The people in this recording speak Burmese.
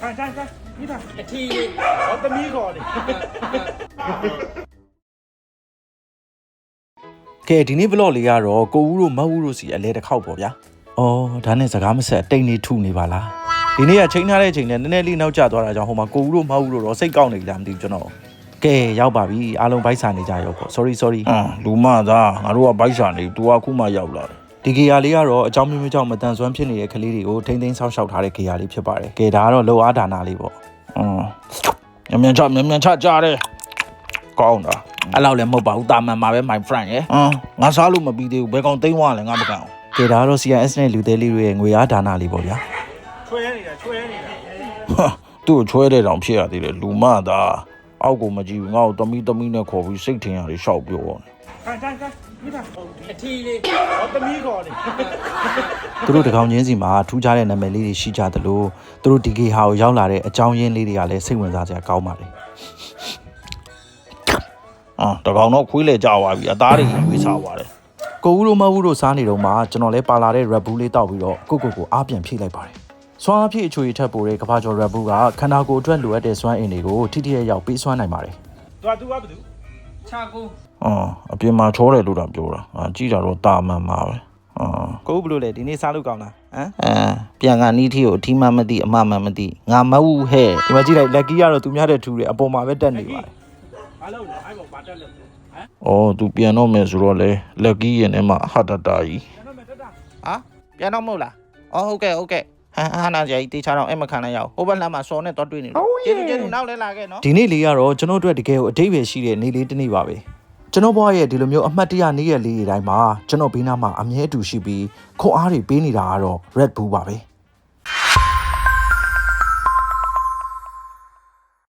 ဟန်တန်တန်ဒီတာအထီးဟောသမီးခေါ်တယ်ကဲဒီနေ့ vlog လေးကတော့ကိုဦးတို့မဟုတ်ဦးတို့စီအလဲတစ်ခေါက်ပေါ့ဗျာအော်ဒါနဲ့စကားမဆက်တိတ်နေထုနေပါလားဒီနေ့ကချိန်ထားတဲ့ချိန်နဲ့နည်းနည်းလေးနောက်ကျသွားတာကြောင့်ဟိုမှာကိုဦးတို့မဟုတ်ဦးတို့တော့စိတ်ကောက်နေကြမသိဘူးကျွန်တော်ကဲရောက်ပါပြီအားလုံးဘိုက်စာနေကြရောပေါ့ sorry sorry ဟမ်လူမသားငါတို့ကဘိုက်စာနေ तू အခုမှရောက်လာတယ် ဒီဂီယာလေးကတော့အကြောင်းမျိုးမျိုးကြောင့်မတန်ဆွမ်းဖြစ်နေတဲ့ကလေးတွေကိုထိမ့်သိမ်းဆောက်ရှောက်ထားတဲ့ဂီယာလေးဖြစ်ပါတယ်ကဲဒါကတော့လှုပ်အားဒါနာလေးပေါ့อืมမြန်မြန်ချမြန်မြန်ချကြားတယ်ကောင်းတာအဲ့လောက်လည်းမဟုတ်ပါဘူးတာမန်မှာပဲ my friend ရယ်အင်းငါစားလို့မပြီးသေးဘူးဘယ်ကောင်သိမ်းသွားလဲငါမကန်ဘူးကဲဒါကတော့ CIS နဲ့လူသေးလေးတွေရဲ့ငွေအားဒါနာလေးပေါ့ဗျာချွဲနေတာချွဲနေတာဟာသူ့ကိုချွဲတဲ့တောင်ဖြစ်ရသေးတယ်လူမသား အောက်ကိုမကြည့်ဘူးငါ့ကိုသမီးသမီးနဲ့ခေါ်ပြီးစိတ်ထင်ရတယ်ရှောက်ပြောတယ်ခိုင်ခိုင်ခိုင်မိသားအထီလေးဟောသမီးခေါ်တယ်သူတို့တကောင်ချင်းစီမှာထူးခြားတဲ့နာမည်လေးတွေရှိကြသလိုသူတို့ဒီကေဟာကိုရောက်လာတဲ့အကြောင်းရင်းလေးတွေကလည်းစိတ်ဝင်စားစရာကောင်းပါတယ်အာတကောင်တော့ခွေးလေကြသွားပြီအသားတွေရွေးစားသွားတယ်ကိုဦးတို့မဟုတ်ဘူးတို့စားနေတော့မှကျွန်တော်လဲပါလာတဲ့ Red Bull လေးတောက်ပြီးတော့ကိုကိုကိုအားပြန်ဖြည့်လိုက်ပါတယ် စွမ်းအဖြစ်အချွေထက်ပိုတဲ့ကဘာကျော်ရဘူးကခန္ဓာကိုယ်အတွက်လိုအပ်တဲ့စွမ်းအင်တွေကိုထိထိရရောက်ပေးစွမ်းနိုင်ပါတယ်။သူကသူကဘယ်သူခြာကိုအော်အပြင်မှာထိုးတယ်လို့တော့ပြောတာအာကြည်တာတော့တာမန်ပါပဲအော်ကိုဘလို့လဲဒီနေ့စားလို့ကောင်းလားဟမ်အဲပြန်ကနီးထီကိုအထီးမှမသိအမမှမသိငါမဟုတ်ဟဲ့ဒီမှာကြည့်လိုက်လက်ကီကတော့သူများတဲ့ထူတယ်အပေါ်မှာပဲတက်နေပါတယ်ဘာလို့လဲအဲ့ပေါ်ဘာတက်လဲဟမ်အော်သူပြန်တော့မယ်ဆိုတော့လေလက်ကီရင်ထဲမှာဟာတတာကြီးပြန်တော့မယ်တတာဟာပြန်တော့မဟုတ်လားအော်ဟုတ်ကဲ့ဟုတ်ကဲ့ ဟန်ဟာနာကြီးတေချာတော့အဲ့မခံနိုင်ရအောင်ဟိုဘက်လမ်းမှာစော်နဲ့တော့တွေ့နေလို့ကျေးဇူးကျေးဇူးနောက်လဲလာခဲ့နော်။ဒီနေ့လေးကတော့ကျွန်တော်တို့အတွက်တကယ်ကိုအတိတ်ပဲရှိတဲ့နေ့လေးတစ်နေ့ပါပဲ။ကျွန်တော်ဘွားရဲ့ဒီလိုမျိုးအမှတ်တရနေ့ရက်လေးတွေတိုင်းမှာကျွန်တော်ဘေးနားမှာအမြဲအတူရှိပြီးခွန်အားတွေပေးနေတာကတော့ Red Bull ပါပဲ။